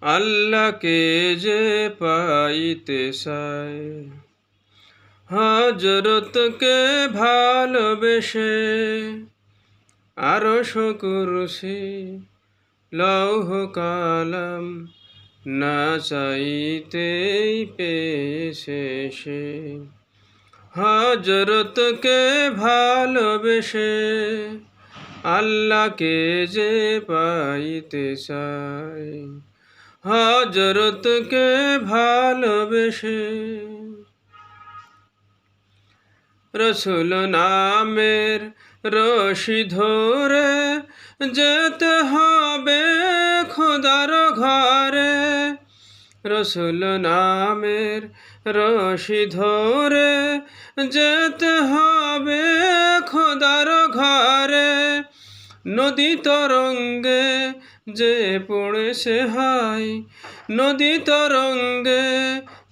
আল্লাহকে যে পাইতে চায়? হজরতকে ভালোবেসে? আরও শুকুরসি লৌহ কালাম না চাইতেই পেয়েছে সে। হজরতকে ভালোবেসে? আল্লাহকে যে পাইতে চায়? হজরতকে ভালোবেসে রসুল নামের রশি ধরে যেতে হবে খোদার ঘরে। রসুল নামের রশি ধরে যেতে হবে খোদার ঘরে। নদী তরঙ্গে যে পড়েছে ভাই, নদী তরঙ্গে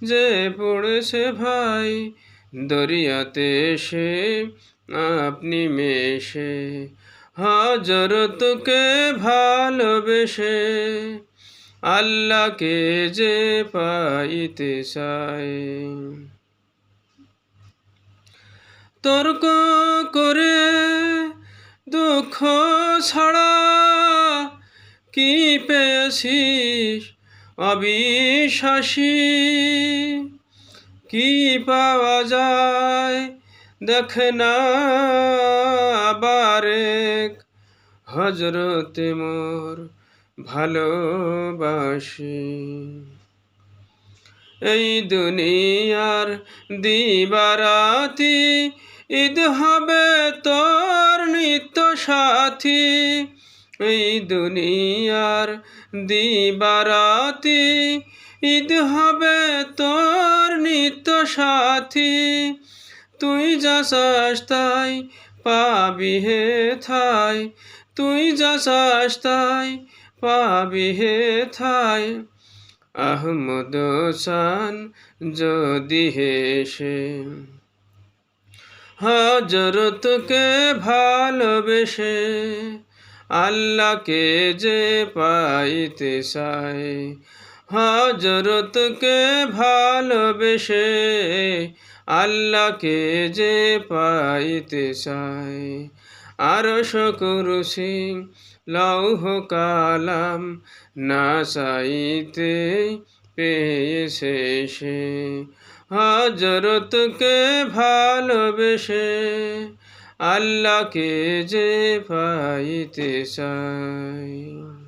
যে পড়েছে ভাই, দরিয়াতে সে আপনি মেশে হজরতকে ভালোবেসে, আল্লাহকে যে পাইতে চায়। তর্ক করে দুঃখ ছাড়া কি পেয়েছিস? অবিশ্বাসী। কি পাওয়া যায়? দেখে না বারেক। হজরতে মোর ভালোবাসি। এই দুনিয়ার দিবারাতি ঈদ হবে তোর নিত্য সাথী এই দুনিয়ার দিবারাতি, ঈদ হবে তোর নিত্য সাথী। তুই যা চাস তাই পাবি হে থাই, তুই যা চাস তাই পাবি হে থাই। আহমদ সান যদি হেসে হজরতকে ভালোবেসে আল্লাহকে যে পাইতে চায় হজরতকে ভালোবেসে আল্লাহকে যে পাইতে চায় আর শকুরুসি লৌহ কালাম না চাইতে পেয়েছে সে। হজরতকে ভালোবেসে আল্লাহকে যে পাইতে চায়